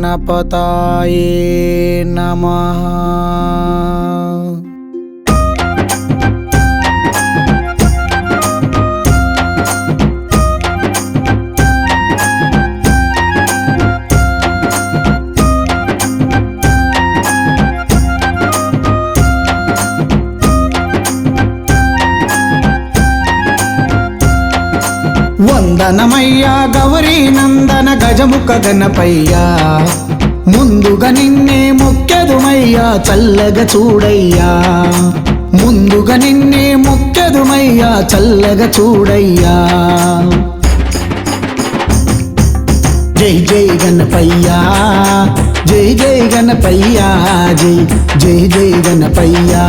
गणपताये नमः। వందనమయ్యా గౌరీ నందన గజముఖ గణపయ్యా. ముందుగా నిన్నే మొక్కెదుమయ్యా చల్లగా చూడయ్యా. ముందుగా నిన్నే మొక్కెదుమయ్యా చల్లగా చూడయ్యా. జై జై గణపయ్యా జై జై గణపయ్యా జై జై జై గణపయ్యా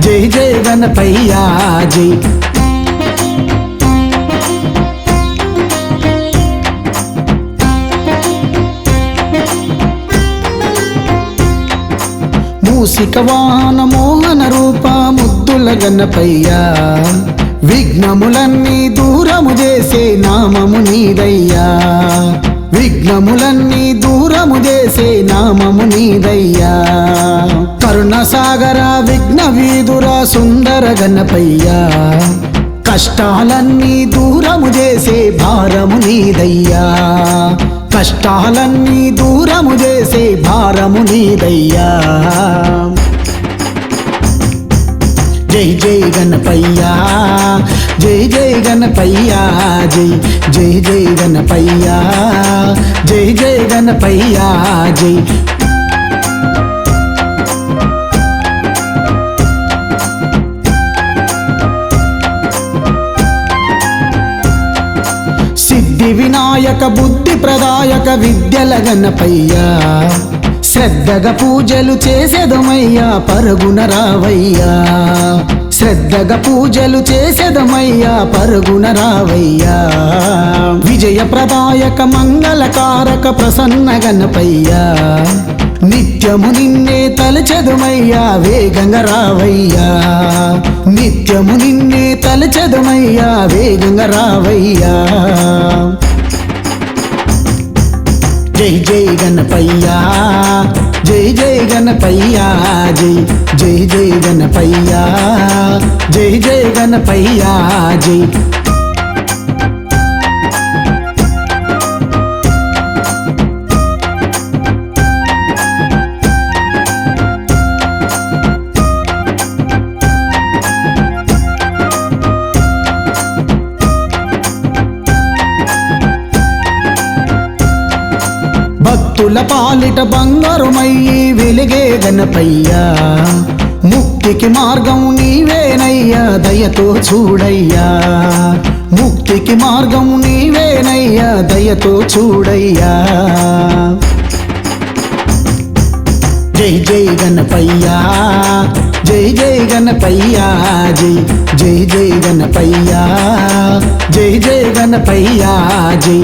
జై జై గణపయ్యా జై. మూసిక వాహన మోహన రూప ముద్దుల గణపయ్యా. విఘ్నములన్నీ దూరము చేసే నామము నీదయ్యా. విఘ్నములన్నీ దూరము చేసే నామము నీదయ్యా. కరుణసాగర విఘ్న వీధుర సుందర గణపయ్యా. కష్టాలన్నీ దూరము చేసే భారము నీదయ్యా. కష్టాలన్నీ దూరము చేసే భారము నీదయ్యా. జై గణపయ్యా జై జై గణపయ్యా జై జై జై గణపయ్యా జై జై గణపయ్యా జై. సిద్ధి వినాయక బుద్ధి ప్రదాయక విద్యల గణపయ్యా శ్రద్ధగా పూజలు చేసేదమయ్యా పరుగున రావయ్యా. శ్రద్ధగా పూజలు చేసేదమయ్యా పరుగున రావయ్యా. విజయ ప్రదాయక మంగళకారక ప్రసన్న గణపయ్యా. నిత్యము నిన్నే తలచదుమయ్యా వేగంగా రావయ్యా. నిత్యము నిన్నే తలచదుమయ్యా వేగంగా రావయ్యా. జై జై గణపయ్యా జై జై గణపయ్యా జై జై జై గణపయ్యా జై జై గణపయ్యా జై భక్తుల పాలిట బంగారుమయ్యి వెలిగే గణపయ్యా. ముక్తికి మార్గం నీవేనయ్యా దయతో చూడయ్యా. ముక్తికి మార్గం నీవేనయ్యా దయతో చూడయ్యా. జై జై గణపయ్యా జై జై గణపయ్యా జై జై జై గణపయ్యా జై జై గణపయ్యా జై.